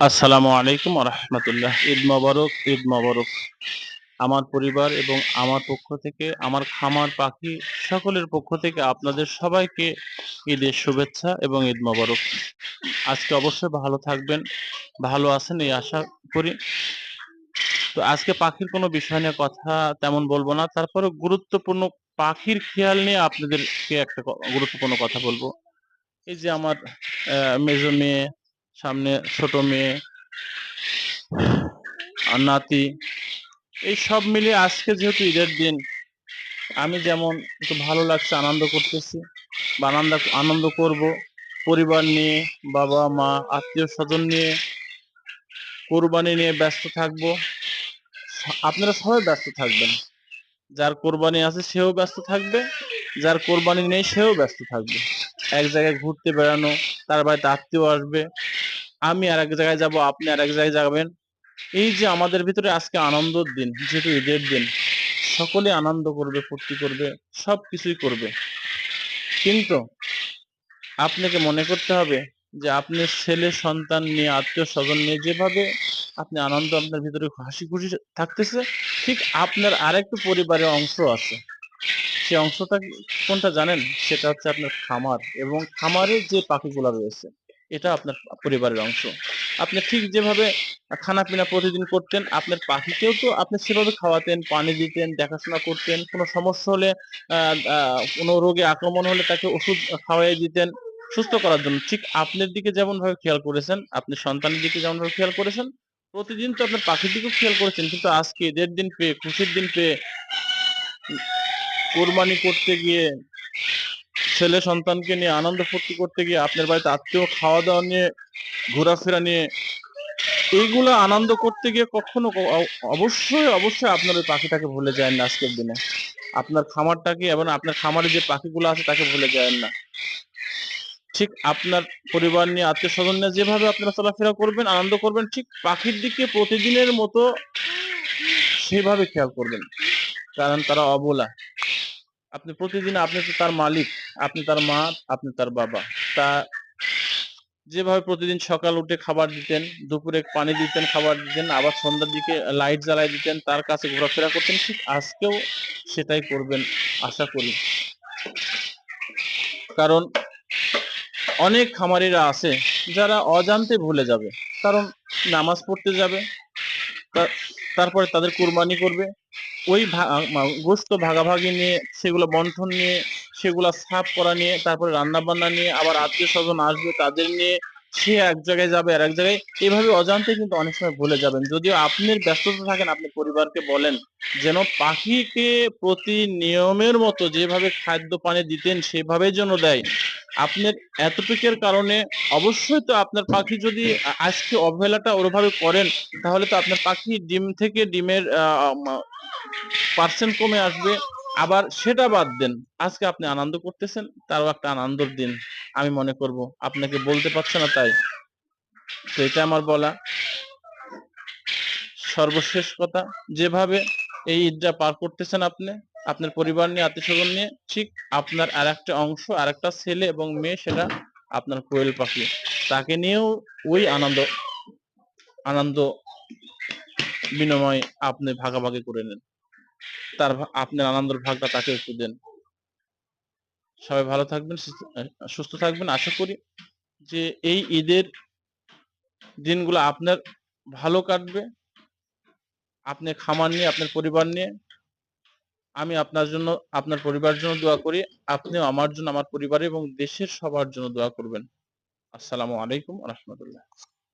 আসসালামু আলাইকুম রহমতুল্লাহ ঈদ মোবারক ঈদ মোবারক। আমার পরিবার এবং আমার পক্ষ থেকে আমার খামার পাখি সকলের পক্ষ থেকে আপনাদের সবাইকে ঈদের শুভেচ্ছা এবং ঈদ মোবারক। আজকে অবশ্যই ভালো থাকবেন ভালো আছেন এই আশা করি। তো আজকে পাখির কোনো বিষয় নিয়ে কথা তেমন বলব না তারপরে গুরুত্বপূর্ণ পাখির খেয়াল নিয়ে আপনাদেরকে একটা গুরুত্বপূর্ণ কথা বলব। এই যে আমার আহ, মেজো মেয়ে সামনে ছোট মেয়ে, আর নাতি, এই সব মিলিয়ে আজকে যেহেতু ঈদের দিন, আমি যেমন একটু ভালো লাগছে, আনন্দ করতেছি, বা আনন্দ আনন্দ করব পরিবার নিয়ে, বাবা, মা, আত্মীয় স্বজন নিয়ে, কোরবানি নিয়ে ব্যস্ত থাকব। আপনারা সবাই ব্যস্ত থাকবেন। যার কোরবানি আছে সেও ব্যস্ত থাকবে, যার কোরবানি নেই সেও ব্যস্ত থাকবে। এক জায়গায় ঘুরতে বেড়ানো, তার বাড়িতে আত্মীয় আসবে আমি আর এক জায়গায় যাব, আপনি আর এক জায়গায় যাবেন। এই যে আমাদের ভিতরে আজকে আনন্দের দিন, যেহেতু ঈদের দিন, সকলে আনন্দ করবে, ফুর্তি করবে সব কিছুই করবে। কিন্তু আপনাকে মনে করতে হবে যে আপনি ছেলে, সন্তান নিয়ে, আত্মীয় স্বজন নিয়ে যেভাবে আপনি আনন্দ আপনার ভিতরে হাসি খুশি থাকতেছে, ঠিক আপনার আরেকটা পরিবারের অংশ আছে। সেই অংশটা কোনটা জানেন? সেটা হচ্ছে আপনার খামার এবং খামারের যে পাখিগুলো রয়েছে। এটা আপনার পরিবারের অংশ। আপনি ঠিক যেভাবে খানা পিনা প্রতিদিন করতেন, আপনার পাখিকেও তো আপনি সেভাবে খাওয়াতেন, পানি দিতেন, দেখাশোনা করতেন, কোনো সমস্যা হলে কোনো রোগে আক্রমণ হলে তাকে ওষুধ খাওয়াই দিতেন, সুস্থ করার জন্য। ঠিক আপনার দিকে যেমন ভাবে খেয়াল করেছেন আপনি সন্তানের দিকে যেমন ভাবে খেয়াল করেছেন, প্রতিদিন তো আপনার পাখির দিকেও খেয়াল করেছেন, কিন্তু আজকে ঈদের দিন পেয়ে, খুশির দিন পেয়ে, কোরবানি করতে গিয়ে ছেলে সন্তানকে নিয়ে আনন্দ ফুর্তি করতে গিয়ে আপনার বাড়িতে আত্মীয় খাওয়া দাওয়া নিয়ে, ঘোরাফেরা নিয়ে, এইগুলো আনন্দ করতে গিয়ে কখনো অবশ্যই অবশ্যই আপনার ওই পাখিটাকে ভুলে যায় না আজকের দিনে। আপনার খামারটাকে এবং আপনার খামারে যে পাখিগুলো আছে তাকে ভুলে যায় না। ঠিক আপনার পরিবার নিয়ে আত্মীয় স্বজন নিয়ে যেভাবে আপনারা চলাফেরা করবেন, আনন্দ করবেন, ঠিক পাখির দিকে প্রতিদিনের মতো সেভাবে খেয়াল করবেন। কারণ তারা অবলা। আপনি প্রতিদিন আপনি তো তার মালিক, আপনি তার মা, আপনি তার বাবা। তা যেভাবে প্রতিদিন সকাল উঠে খাবার দিতেন, দুপুরে পানি দিতেন, খাবার দিতেন, আবার সন্ধ্যার দিকে লাইট জ্বালাই দিতেন, তার কাছে ঘোরাফেরা করতেন, ঠিক আজকেও সেটাই করবেন আশা করি। কারণ অনেক খামারিরা আছে যারা অজান্তে ভুলে যাবে। কারণ নামাজ পড়তে যাবে তারপরে তাদের কুরবানি করবে ওই গোস্ত ভাগাভাগি নিয়ে, সেগুলো বন্টন নিয়ে, সেগুলো সাফ করা নিয়ে, তারপরে রান্না বান্না নিয়ে, আবার আত্মীয় স্বজন আসবে তাদের নিয়ে সে এক জায়গায় যাবে আর এক জায়গায়, এভাবে অজান্তে কিন্তু অনেক সময় ভুলে যাবেন। যদিও আপনি ব্যস্ততা থাকেন, আপনি পরিবারকে বলেন, যেন পাখিকে প্রতি নিয়মের মতো যেভাবে খাদ্য পানি দিতেন, সেভাবে যেন দেয়। আপনার এতটুকের কারণে অবশ্যই তো আপনার পাখি যদি আজকে অবহেলাটা ওরভাবে করেন, তাহলে তো আপনার পাখি ডিম থেকে ডিমের পার্সেন্ট কমে আসবে। আবার সেটা বাদ দেন। আজকে আপনি আনন্দ করতেছেন, তারও একটা আনন্দের দিন, আমি মনে করব। আপনাকে বলতে পারছে না তাই। তো এটা আমার বলা সর্বশেষ কথা। যেভাবে এই ঈদটা পার করতেছেন আপনি, আপনার পরিবার নিয়ে, আত্মীয়স্বজন নিয়ে, ঠিক আপনার আর একটা অংশ আর একটা ছেলে এবং মেয়ে, সেটা আপনার কোয়েল পাখি। তাকে নিয়েও ওই আনন্দ আনন্দ বিনিময় আপনি ভাগাভাগি করে নেন। তার আপনার আনন্দের ভাগটা তাকে একটু দেন। সবাই ভালো থাকবেন, সুস্থ- থাকবেন। আশা করি যে এই ঈদের দিনগুলো আপনার ভালো কাটবে। আপনি খামার নিয়ে, আপনার পরিবার নিয়ে। আমি আপনার জন্য, আপনার পরিবার জন্য দোয়া করি। আপনিও আমার জন্য, আমার পরিবার এবং দেশের সবার জন্য দোয়া করবেন। আসসালামু আলাইকুম রহমতুল্লাহ।